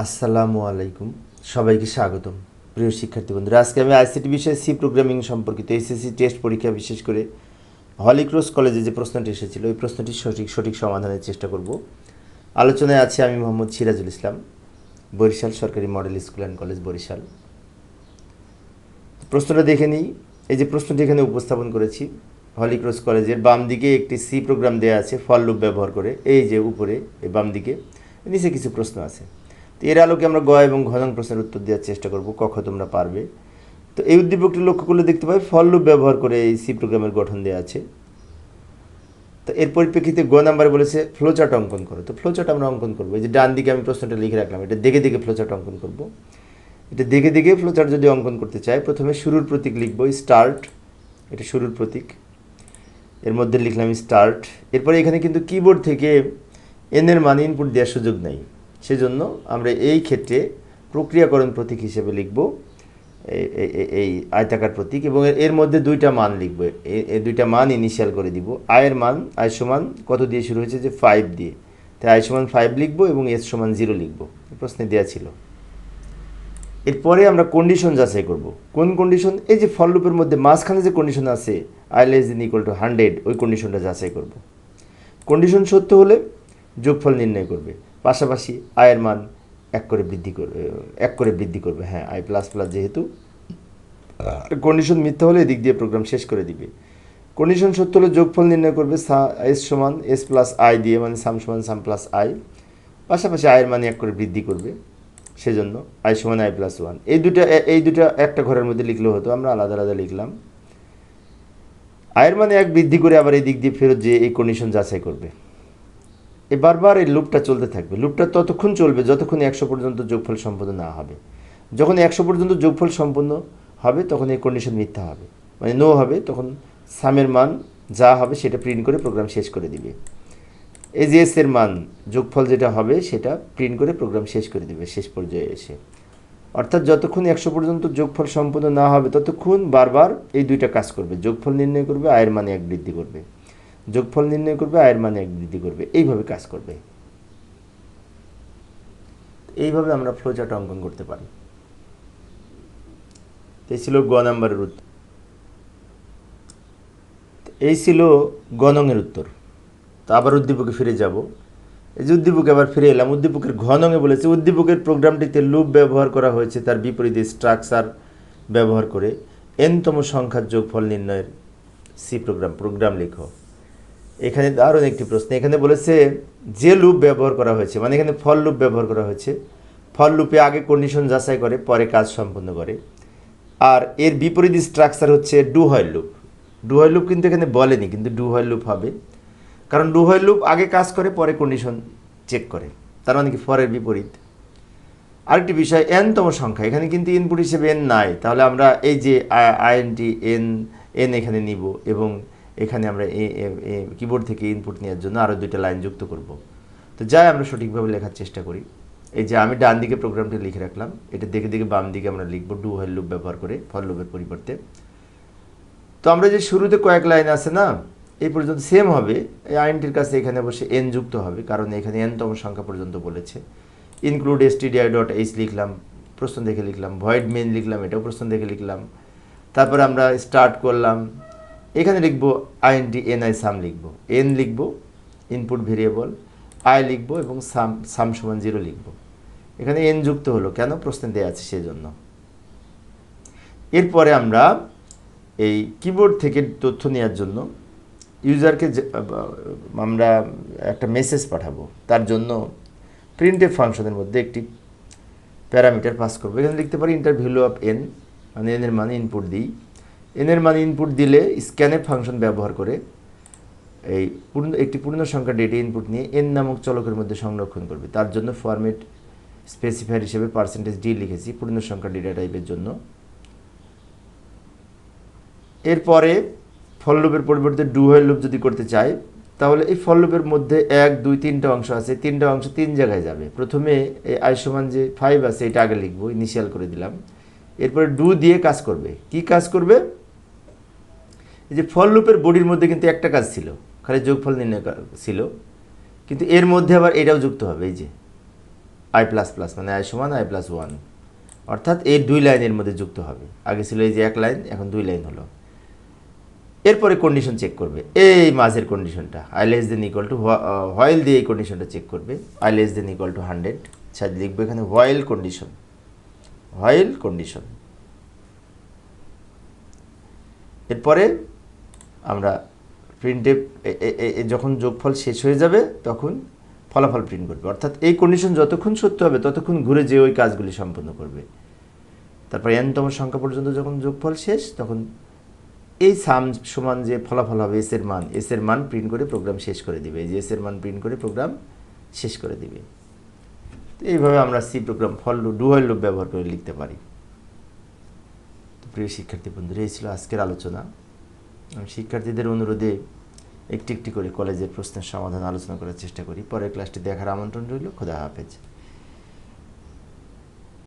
আসসালামু আলাইকুম। সবাইকে স্বাগতম। প্রিয় শিক্ষার্থী বন্ধুরা, আজকে আমি আইসিটি বিষয়ে সি প্রোগ্রামিং সম্পর্কিত এসএসসি টেস্ট পরীক্ষা বিশেষ করে হলিক্রস কলেজে যে প্রশ্নটি এসেছিল ওই প্রশ্নটি সঠিক সঠিক সমাধানের চেষ্টা করব। আলোচনায় আছে আমি মোহাম্মদ সিরাজুল ইসলাম, বরিশাল সরকারি model school and college Barisal. প্রশ্নটা দেখে নিই। এই যে প্রশ্নটি এখানে উপস্থাপন করেছি, হলিক্রস কলেজের বাম দিকে একটি সি প্রোগ্রাম দেওয়া আছে, ফল লুপ ব্যবহার করে। এই যে উপরে, এই বাম দিকে, নিচে কিছু প্রশ্ন আছে। তো এর আলোকে আমরা গ এবং ঘনং প্রশ্নের উত্তর দেওয়ার চেষ্টা করব কখ তোমরা পারবে। তো এই উদ্দীপকটি লক্ষ্য করলে দেখতে পাই ফল লুপ ব্যবহার করে এই সি প্রোগ্রামের গঠন দেওয়া আছে। তো এর পরিপ্রেক্ষিতে গ নাম্বারে বলেছে ফ্লোচার্ট অঙ্কন করো। তো ফ্লোচার্ট আমরা অঙ্কন করব। এই যে ডান দিকে আমি প্রশ্নটা লিখে রাখলাম, এটা দেখে দেখে ফ্লোচার্ট অঙ্কন করব। এটা দেখে দেখে ফ্লোচার্ট যদি অঙ্কন করতে চাই, প্রথমে শুরুর প্রতীক লিখব স্টার্ট এটা শুরুর প্রতীক। এর মধ্যে লিখলাম স্টার্ট এরপরে এখানে কিন্তু কিবোর্ড থেকে এনের মান ইনপুট দেওয়ার সুযোগ নেই। সেজন্য আমরা এই ক্ষেত্রে প্রক্রিয়াকরণ প্রতীক হিসেবে লিখব এই- আয়তাকার প্রতীক, এবং এর- এর মধ্যে দুইটা মান লিখব। এই দুইটা মান ইনিশিয়াল করে দিব। আয়ের মান আয় সমান কত দিয়ে শুরু হয়েছে? যে ফাইভ দিয়ে। তাই আয় সমান ফাইভ লিখব এবং এস সমান জিরো লিখব। প্রশ্নে দেওয়া ছিল। এরপরে আমরা কন্ডিশন যাচাই করব। কোন কন্ডিশন এই যে ফল লুপের মধ্যে মাঝখানে যে কন্ডিশন আছে i less than equal to hundred ওই কন্ডিশনটা যাচাই করব। কন্ডিশন সত্য হলে যোগফল নির্ণয় করবে। পাশাপাশি আয়ের মান এক করে বৃদ্ধি করবে এক করে বৃদ্ধি করবে। হ্যাঁ আই প্লাস প্লাস যেহেতু কন্ডিশন মিথ্যা হলে এদিক দিয়ে প্রোগ্রাম শেষ করে দিবে। কন্ডিশন সত্য হলে যোগফল নির্ণয় করবে এস সমান এস প্লাস আই দিয়ে মানে সাম সমান সাম প্লাস আই পাশাপাশি আয়ের মানে এক করে বৃদ্ধি করবে, সেজন্য আই সমান আই প্লাস ওয়ান এই দুটা এই দুটা একটা ঘরের মধ্যে লিখলেও হতো, আমরা আলাদা আলাদা লিখলাম। আয়ের মানে এক বৃদ্ধি করে আবার এই দিক দিয়ে ফেরত যে এই কন্ডিশন যাচাই করবে। এ বারবার এই লুপটা চলতে থাকবে। লুপটা ততক্ষণ চলবে যতক্ষণ একশো পর্যন্ত যোগফল সম্পন্ন না হবে। যখন একশো পর্যন্ত যোগফল সম্পন্ন হবে, তখন এই কন্ডিশন মিথ্যা হবে। মানে নো হবে, তখন সামের মান যা হবে সেটা প্রিন্ট করে প্রোগ্রাম শেষ করে দিবে। এই যে এস এর মান, যোগফল যেটা হবে সেটা প্রিন্ট করে প্রোগ্রাম শেষ করে দিবে, শেষ পর্যায়ে এসে। অর্থাৎ যতক্ষণ একশো পর্যন্ত যোগফল সম্পন্ন না হবে, ততক্ষণ বারবার এই দুইটা কাজ করবে। যোগফল নির্ণয় করবে, আয়ের মানে এক বৃদ্ধি করবে। যোগফল নির্ণয় করবে, আয়ের মানে এক বৃদ্ধি করবে। এইভাবে কাজ করবে। এইভাবে আমরা ফ্লোচার্ট অঙ্কন করতে পারি। এই ছিল গ নাম্বারের উত্তর। এই ছিল গণংয়ের উত্তর। তো আবার উদ্দীপকে ফিরে যাব। এই যে উদ্দীপকে আবার ফিরে এলাম। উদ্দীপকের ঘনঙে বলেছে, উদ্দীপকের প্রোগ্রামটিতে লুপ ব্যবহার করা হয়েছে, তার বিপরীতে স্ট্রাকচার ব্যবহার করে এনতম সংখ্যার যোগফল নির্ণয়ের সি প্রোগ্রাম প্রোগ্রাম লিখো। এখানে দারুণ একটি প্রশ্ন। এখানে বলেছে, যে লুপ ব্যবহার করা হয়েছে মানে এখানে ফল লুপ ব্যবহার করা হয়েছে ফল লুপে আগে কন্ডিশন যাচাই করে, পরে কাজ সম্পন্ন করে। আর এর বিপরীত স্ট্রাকচার হচ্ছে ডু হয় লুপ ডু হয় লুপ কিন্তু এখানে বলেনি, কিন্তু ডু হয় লুপ হবে। কারণ ডু হয় লুপ আগে কাজ করে, পরে কন্ডিশন চেক করে। তার মানে কি ফরের বিপরীত। আরেকটি বিষয় এনতম সংখ্যা। এখানে কিন্তু ইনপুট হিসেবে এন নাই। তাহলে আমরা এই যে আইএনটি এন এন এখানে নিব এবং এখানে আমরা এ কিবোর্ড থেকে ইনপুট নেওয়ার জন্য আরও দুইটা লাইন যুক্ত করব। তো যাই আমরা সঠিকভাবে লেখার চেষ্টা করি। এই যে আমি ডান দিকে প্রোগ্রামটি লিখে রাখলাম, এটা দেখে দেখে বাম দিকে আমরা লিখব ডু হোয়াইল লুপ ব্যবহার করে ফর লুপের পরিবর্তে। তো আমরা যে শুরুতে কয়েক লাইন আছে না, এই পর্যন্ত সেম হবে। এই আইনটির কাছে এখানে বসে এন যুক্ত হবে, কারণ এখানে এনতম সংখ্যা পর্যন্ত বলেছে। ইনক্লুড এসটিডিআই ডট এইচ লিখলাম, প্রশ্ন দেখে লিখলাম ভয়েড মেন লিখলাম, এটাও প্রশ্ন দেখে লিখলাম। তারপর আমরা স্টার্ট করলাম এখানে লিখব আইএনটি এন, আই, সাম লিখব। এন লিখব ইনপুট ভেরিয়েবল আই লিখব এবং সাম সাম সমান জিরো লিখব। এখানে এন যুক্ত হলো কেন? প্রশ্নে দেওয়া আছে সেজন্য। এরপরে আমরা এই কিবোর্ড থেকে তথ্য নেওয়ার জন্য ইউজারকে আমরা একটা মেসেজ পাঠাবো। তার জন্য প্রিন্টেড ফাংশনের মধ্যে একটি প্যারামিটার পাস করব। এখানে লিখতে পারি ইন্টার ভ্যালু অফ এন মানে এনের মানে ইনপুট দিই। এন এর মানে ইনপুট দিলে স্ক্যানের ফাংশন ব্যবহার করে এই পূর্ণ একটি পূর্ণ সংখ্যা ডেটা ইনপুট নিয়ে এন নামক চলকের মধ্যে সংরক্ষণ করবে। তার জন্য ফরম্যাট স্পেসিফায়ার হিসেবে পার্সেন্টেজ ডি লিখেছি পূর্ণ সংখ্যা ডেটা টাইপের জন্য। এরপরে ফল লুপের পরিবর্তে ডু হোয়াইল লুপ যদি করতে চাই, তাহলে এই ফল লুপের মধ্যে এক, দুই, তিনটা অংশ আছে। তিনটা অংশ তিন জায়গায় যাবে। প্রথমে এই আই যে ফাইভ আছে, এটা আগে লিখব ইনিশিয়াল করে দিলাম। এরপরে ডু দিয়ে কাজ করবে। কি কাজ করবে? এই যে ফল লুপের বডির মধ্যে কিন্তু একটা কাজ ছিল, খালি যোগফল নির্ণয় ছিল। কিন্তু এর মধ্যে আবার এটাও যুক্ত হবে, এই যে আই প্লাস প্লাস মানে আই সমান আই প্লাস ওয়ান অর্থাৎ এই দুই লাইনের মধ্যে যুক্ত হবে। আগে ছিল এই যে এক লাইন এখন দুই লাইন হলো। এরপরে কন্ডিশন চেক করবে। এই মাঝের কন্ডিশনটা i less than equal to while দিয়ে এই কন্ডিশনটা চেক করবে। I less than equal to hundred সাথে লিখবে এখানে হোয়াইল কন্ডিশন হোয়াইল কন্ডিশন এরপরে আমরা প্রিন্টে যখন যোগফল শেষ হয়ে যাবে, তখন ফলাফল প্রিন্ট করবে। অর্থাৎ এই কন্ডিশন যতক্ষণ সত্য হবে, ততক্ষণ ঘুরে যে ওই কাজগুলি সম্পন্ন করবে। তারপর এনতম সংখ্যা পর্যন্ত যখন যোগফল শেষ, তখন এই সাম সমান যে ফলাফল হবে এস এর মান এস এর মান প্রিন্ট করে প্রোগ্রাম শেষ করে দিবে। এই যে এস এর মান প্রিন্ট করে প্রোগ্রাম শেষ করে দিবে। তো এইভাবে আমরা C program for do while loop ব্যবহার করে লিখতে পারি। প্রিয় শিক্ষার্থী বন্ধুরা, এই ছিল আজকের আলোচনা। শিক্ষার্থীদের অনুরোধে একটি একটি করে কলেজের প্রশ্নের সমাধান আলোচনা করার চেষ্টা করি। পরের ক্লাসটি দেখার আমন্ত্রণ রইল। খোদা হাফেজ।